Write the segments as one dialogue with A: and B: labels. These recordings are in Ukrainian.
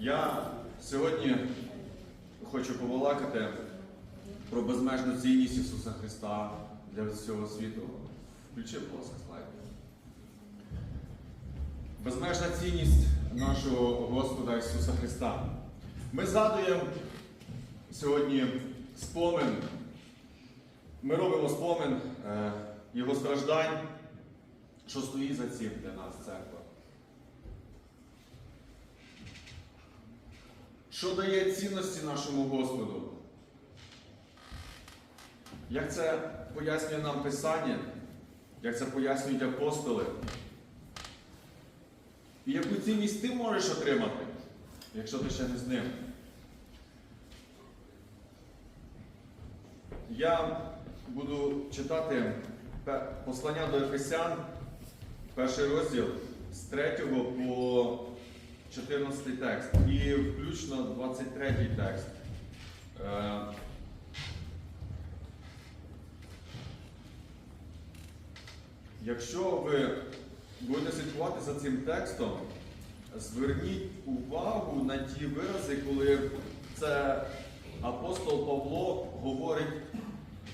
A: Я сьогодні хочу побалакати про безмежну цінність Ісуса Христа для всього світу. Включи, будь ласка, слайд. Безмежна цінність нашого Господа Ісуса Христа. Ми згадуємо сьогодні спомин. Ми робимо спомин е, Його страждань, що стоїть за цим для нас церква. Що дає цінності нашому Господу? Як це пояснює нам Писання, як це пояснюють апостоли? І яку цінність ти можеш отримати, якщо ти ще не з ним? Я буду читати послання до Ефесян, перший розділ з 3 по 14 текст і включно 23 текст. Е, Якщо ви будете слідкувати за цим текстом, зверніть увагу на ті вирази, коли це апостол Павло говорить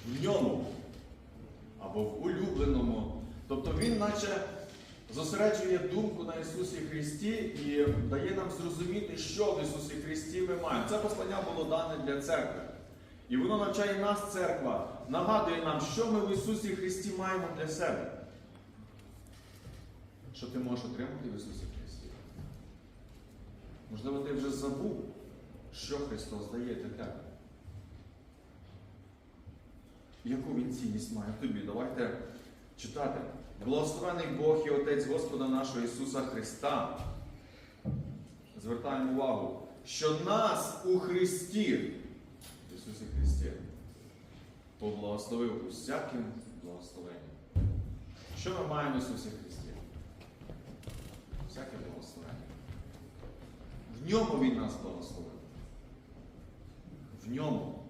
A: в ньому або в улюбленому. Тобто він наче зосереджує думку на Ісусі Христі і дає нам зрозуміти, що в Ісусі Христі ми маємо. Це послання було дане для церкви. І воно навчає нас, церква, нагадує нам, що ми в Ісусі Христі маємо для себе. Що ти можеш отримати в Ісусі Христі? Можливо, ти вже забув, що Христос дає для тебе. Яку він цінність має тобі? Давайте читати. Благословений Бог і Отець Господа нашого Ісуса Христа. Звертаємо увагу, що нас у Христі, в Ісусі Христі, поблагословив усяким благословенням. Що ми маємо в Ісусі Христі? Всяке благословення. В ньому Він нас благословив. В ньому.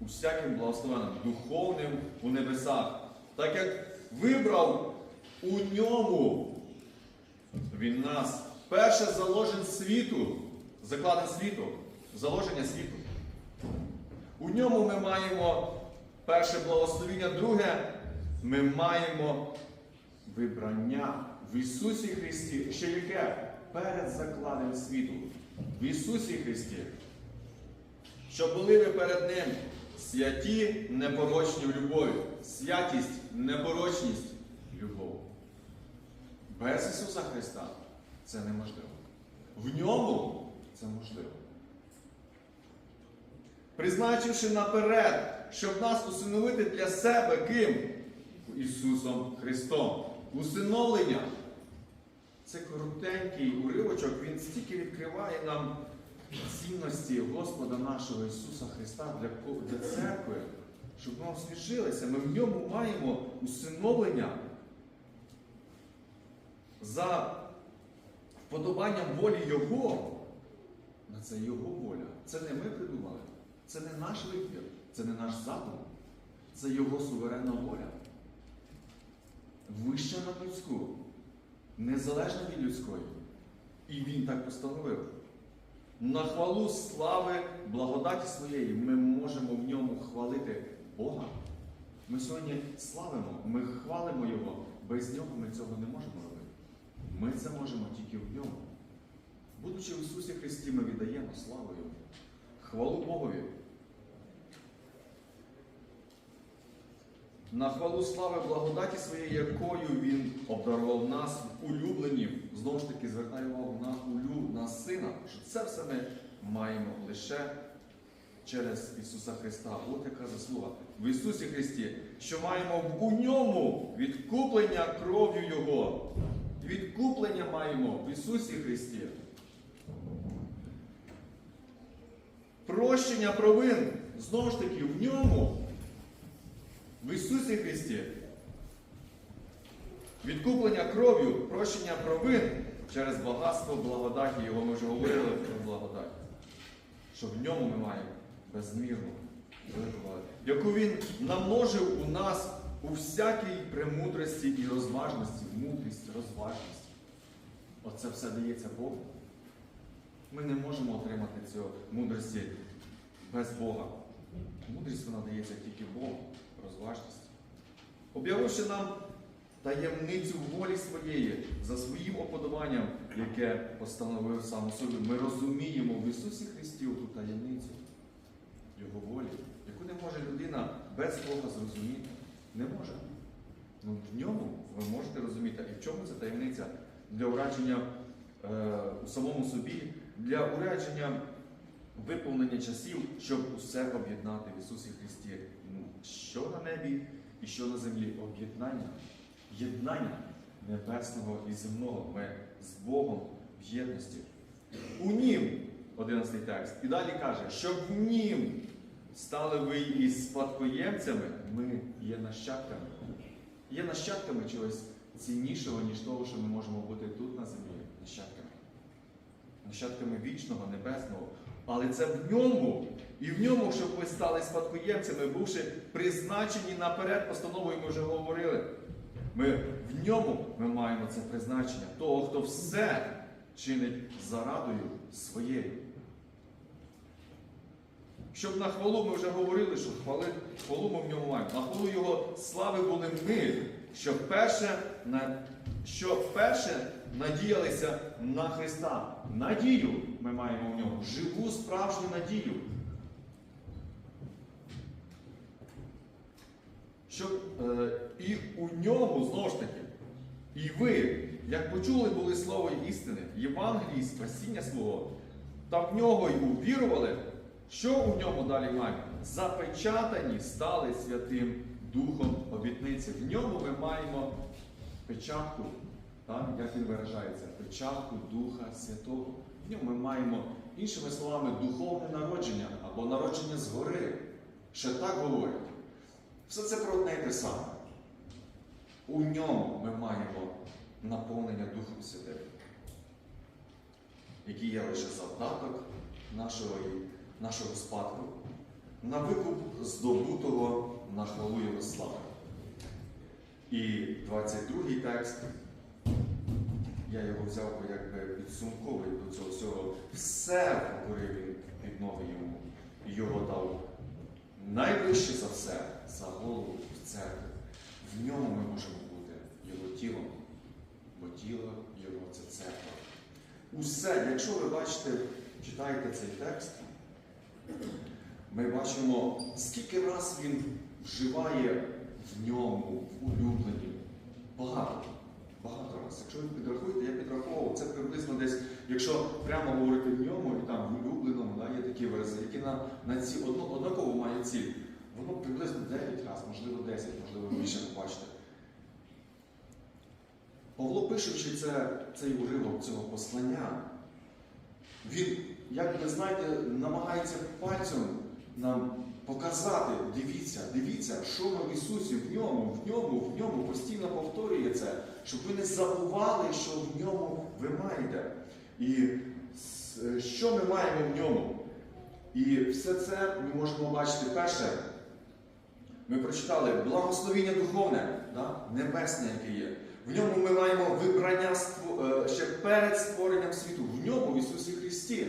A: Усяким благословенням, духовним у небесах. Так як вибрав у ньому він нас перше заложен світу, закладен світу, заложення світу. У ньому ми маємо перше благословіння, друге ми маємо вибрання в Ісусі Христі, ще яке перед закладом світу. В Ісусі Христі. Щоб були ви перед Ним святі, непорочні в любові. Святість, непорочність, любов. Без Ісуса Христа це неможливо. В ньому це можливо. Призначивши наперед, щоб нас усиновити для себе ким? Ісусом Христом. Усиновлення. Це коротенький уривочок, він стільки відкриває нам цінності Господа нашого Ісуса Христа для, для церкви, щоб ми освіжилися. Ми в ньому маємо усиновлення за вподобанням волі Його. На це Його воля. Це не ми придумали. Це не наш вибір, це не наш задум. Це Його суверенна воля. Вища над людську, незалежна від людської. І Він так постановив. На хвалу слави, благодаті своєї ми можемо в ньому хвалити Бога. Ми сьогодні славимо, ми хвалимо Його. Без нього ми цього не можемо робити. Ми це можемо тільки в ньому. Будучи в Ісусі Христі, ми віддаємо славу Йому. Хвалу Богові. На хвалу слави благодаті своєї, якою Він обдарував нас улюбленів. Знову ж таки, звертаю увагу на улю, на сина, що це все ми маємо лише через Ісуса Христа. От яка заслуга. В Ісусі Христі, що маємо у ньому відкуплення кров'ю Його. Відкуплення маємо в Ісусі Христі. Прощення провин, знову ж таки, в ньому. В Ісусі Христі. Відкуплення кров'ю, прощення провин через багатство благодаті. Його ми вже говорили про благодать. Що в ньому ми маємо безмірну велику яку Він намножив у нас у всякій премудрості і розважності, мудрість, розважність. оце все дається Богу. Ми не можемо отримати цього мудрості без Бога. Мудрість вона дається тільки Богу, розважність. Об'явивши нам таємницю волі своєї за своїм оподобанням, яке постановив сам собі, ми розуміємо в Ісусі Христі ту таємницю Його волі, яку не може людина без Бога зрозуміти. Не може. Ну, в ньому ви можете розуміти, і в чому це таємниця для урадження е, у самому собі, для урадження виповнення часів, щоб усе об'єднати в Ісусі Христі. Що на небі і що на землі? Об'єднання, єднання небесного і земного. Ми з Богом в єдності. У нім, 11 текст, і далі каже, щоб в нім стали ви і спадкоємцями, ми є нащадками. Є нащадками чогось ціннішого, ніж того, що ми можемо бути тут на землі, нащадками. Нащадками вічного, небесного. Але це в ньому. І в ньому, щоб ви стали спадкоємцями, бувши призначені наперед, постановою ми вже говорили. Ми в ньому ми маємо це призначення того, хто все чинить зарадою своєю. Щоб на хвалу ми вже говорили, що хвали, хвалу ми в ньому маємо. На хвалу Його слави були ми, що вперше, на, що вперше надіялися на Христа. Надію ми маємо в ньому, живу справжню надію. Щоб е, і у ньому, знову ж таки, і ви, як почули були слово істини, Євангелії, спасіння свого, та в нього й увірували, що у ньому далі маємо? Запечатані стали Святим Духом обітниці. В ньому ми маємо печатку, так, як він виражається, печатку Духа Святого. В ми маємо, іншими словами, духовне народження або народження згори. Ще так говорять. Все це про одне і те саме. У ньому ми маємо наповнення Духом Святим, який є лише завдаток нашого, нашого спадку, на викуп здобутого на хвалу Його слави. І 22 текст, я його взяв якби підсумковий до цього всього. Все покорив він під ноги йому. І його дав найвище за все за голову в церкві. В ньому ми можемо бути його тілом, бо тіло його це церква. Усе, якщо ви бачите, читаєте цей текст, ми бачимо, скільки раз він вживає в ньому, в улюбленні. Багато. Багато раз. Якщо ви підрахуєте, я підраховував, це приблизно десь, якщо прямо говорити в ньому і там в улюбленому, да, є такі вирази, які на, на ці одно, однаково мають ціль. Воно приблизно 9 разів, можливо 10, можливо більше побачите. Павло, пишучи це, цей уривок цього послання, він, як ви знаєте, намагається пальцем нам показати, дивіться, дивіться, що ми в Ісусі, в ньому, в ньому, в ньому постійно повторює це, щоб ви не забували, що в ньому ви маєте. І що ми маємо в ньому? І все це ми можемо бачити перше. Ми прочитали благословіння духовне, да? небесне, яке є. В ньому ми маємо вибрання е, ще перед створенням світу. В ньому, в Ісусі Христі.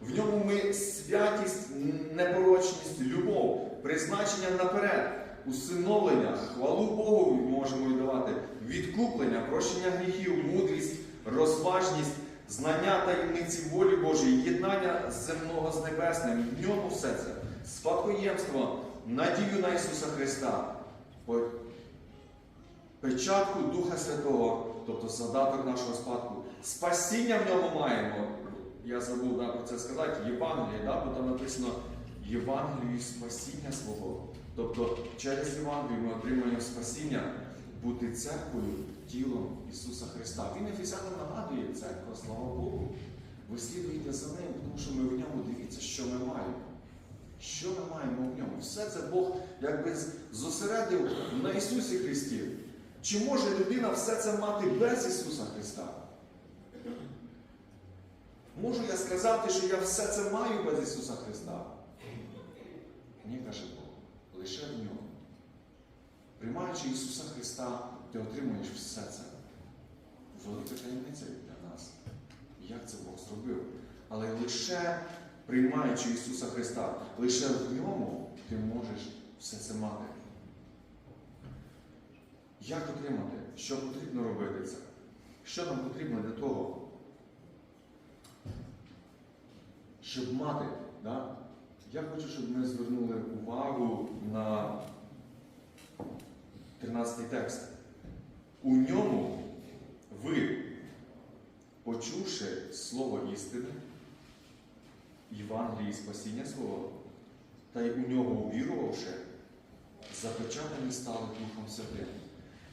A: В ньому ми святість, непорочність, любов, призначення наперед, усиновлення, хвалу Богу можемо віддавати, відкуплення, прощення гріхів, мудрість, розважність, знання таємниці волі Божої, єднання земного з небесним. В ньому все це. Спадкоємство, надію на Ісуса Христа, печатку Духа Святого, тобто задаток нашого спадку. Спасіння в ньому маємо. Я забув да, про це сказати, Євангеліє, да, бо там написано Євангелію спасіння свого. Тобто через Євангелію ми отримуємо спасіння бути церквою, тілом Ісуса Христа. Він офіційно нагадує церква, слава Богу. Ви слідуєте за ним, тому що ми в ньому дивіться, що ми маємо. Що ми маємо в ньому? Все це Бог якби зосередив на Ісусі Христі. Чи може людина все це мати без Ісуса Христа? Можу я сказати, що я все це маю без Ісуса Христа? Ні, каже Бог, лише в ньому. Приймаючи Ісуса Христа, ти отримуєш все це. велика таємниця для нас. Як це Бог зробив? Але лише приймаючи Ісуса Христа, лише в ньому ти можеш все це мати. Як отримати? Що потрібно робити це? Що нам потрібно для того, щоб мати? Да? Я хочу, щоб ми звернули увагу на 13 текст. У ньому ви, почувши слово істини, Євангелії спасіння свого, та й у нього увірувавши, запечатані стали Духом Святим.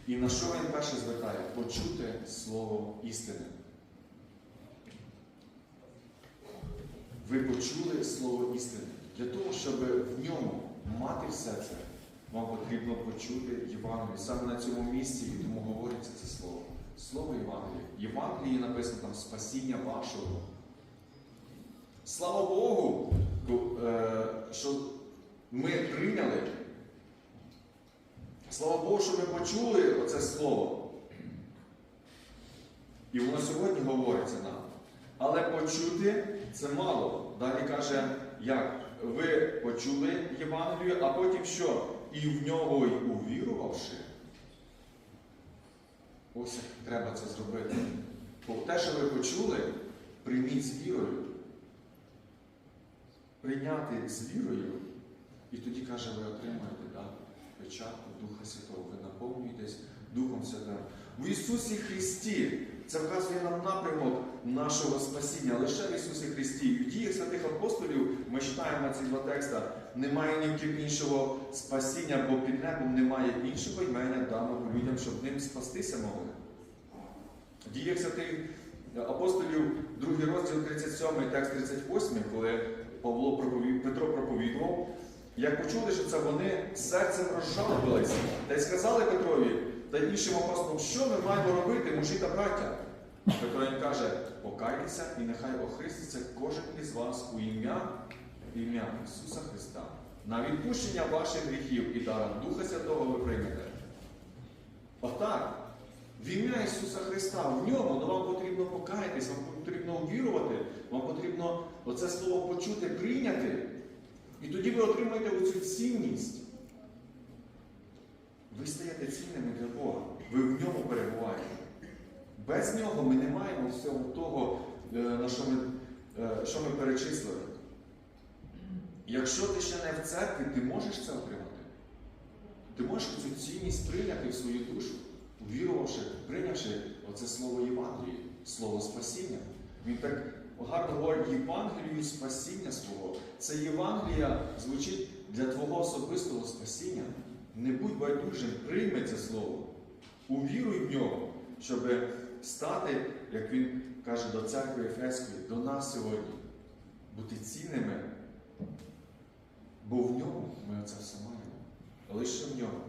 A: І на що він перше звертає? Почути слово істини. Ви почули слово істини. Для того, щоб в ньому мати все це, вам потрібно почути Євангелію. Саме на цьому місці і тому говориться це слово. Слово Євангелії. В Євангелії написано там спасіння вашого. Слава Богу, е, що ми прийняли. Слава Богу, що ми почули оце слово. І воно сьогодні говориться нам. Але почути це мало. Далі каже, як? Ви почули Євангелію, а потім що? І в нього й увірувавши. Ось як треба це зробити. Бо те, що ви почули, прийміть з вірою. Прийняти з вірою, і тоді каже, ви отримаєте да, печатку Духа Святого, ви наповнюєтесь Духом Святим. В Ісусі Христі це вказує нам напрямок нашого спасіння лише в Ісусі Христі. І в діях святих апостолів ми читаємо ці два текста. Немає ні в ким іншого спасіння, бо під небом немає іншого імення даного людям, щоб ним спастися могли. В діях святих апостолів, другий розділ 37, текст 38, коли Павло проповів, Петро проповідував, як почули, що це вони серцем розжалобилися, та й сказали Петрові та іншим апостолам, що ми маємо робити, мужі та браття. Петро їм каже, покайтеся і нехай охреститься кожен із вас у ім'я ім'я Ісуса Христа. На відпущення ваших гріхів і даром Духа Святого ви приймете. Отак. В ім'я Ісуса Христа, в ньому, ну вам потрібно покаятись, вам потрібно увірувати, вам потрібно оце слово почути, прийняти. І тоді ви отримаєте оцю цінність. Ви стаєте цінними для Бога. Ви в ньому перебуваєте. Без нього ми не маємо всього того, е, на що ми, е, що ми перечислили. Якщо ти ще не в церкві, ти можеш це отримати. Ти можеш цю цінність прийняти в свою душу, увірувавши, прийнявши оце слово Євангелії, слово спасіння. Він так гарно говорить Євангелію спасіння свого. Це Євангелія звучить для твого особистого спасіння. Не будь байдужим, прийми це слово. Увіруй в нього, щоб стати, як він каже до церкви Ефеської, до нас сьогодні, бути цінними. Бо в ньому ми оце все маємо. Лише в ньому.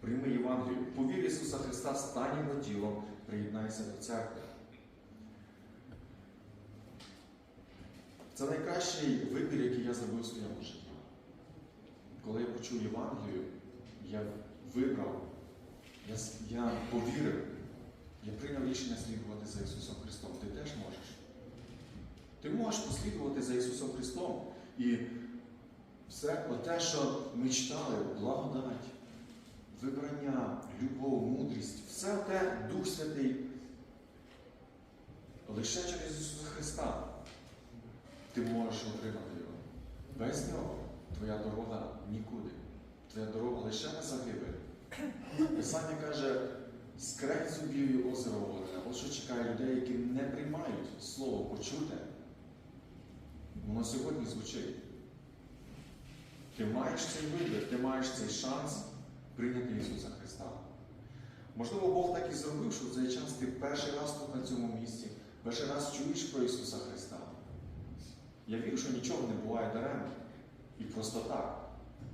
A: Прийми Євангелію. Повір Ісуса Христа, стань його тілом, приєднайся до церкви. Це найкращий вибір, який я зробив в своєму житті. Коли я почув Євангелію, я вибрав, я, я повірив, я прийняв рішення слідувати за Ісусом Христом. Ти теж можеш. Ти можеш послідувати за Ісусом Христом. І все те, що ми читали, благодать, вибрання, любов, мудрість, все те Дух Святий. Лише через Ісуса Христа ти можеш отримати його. Без нього твоя дорога нікуди. Твоя дорога лише на загибель. Писання каже, скрезь зубів і озеро водне. От що чекає людей, які не приймають слово почуте. Воно сьогодні звучить. Ти маєш цей вибір, ти маєш цей шанс прийняти Ісуса Христа. Можливо, Бог так і зробив, що в цей час ти перший раз тут на цьому місці, перший раз чуєш про Ісуса Христа. Я вірю, що нічого не буває даремно. І просто так.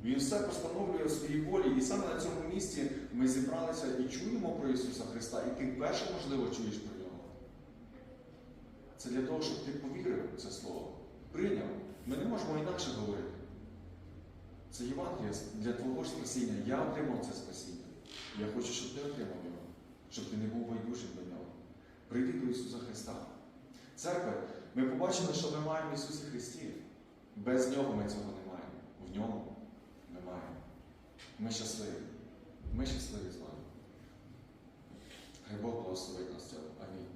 A: Він все постановлює у своїй волі, і саме на цьому місці ми зібралися і чуємо про Ісуса Христа, і ти перше, можливо, чуєш про Нього. Це для того, щоб ти повірив в це слово, прийняв. Ми не можемо інакше говорити. Це Євангелія для твого ж спасіння. Я отримав це спасіння. Я хочу, щоб ти отримав його.
B: щоб ти не був байдужим до нього. Прийди до Ісуса Христа. Церква, ми побачили, що ми маємо в Ісусі Христі. Без Нього ми цього не маємо. Ньому ми. Ми щасливі. Ми щасливі з вами. Хай Бог благословить нас цього. Амінь.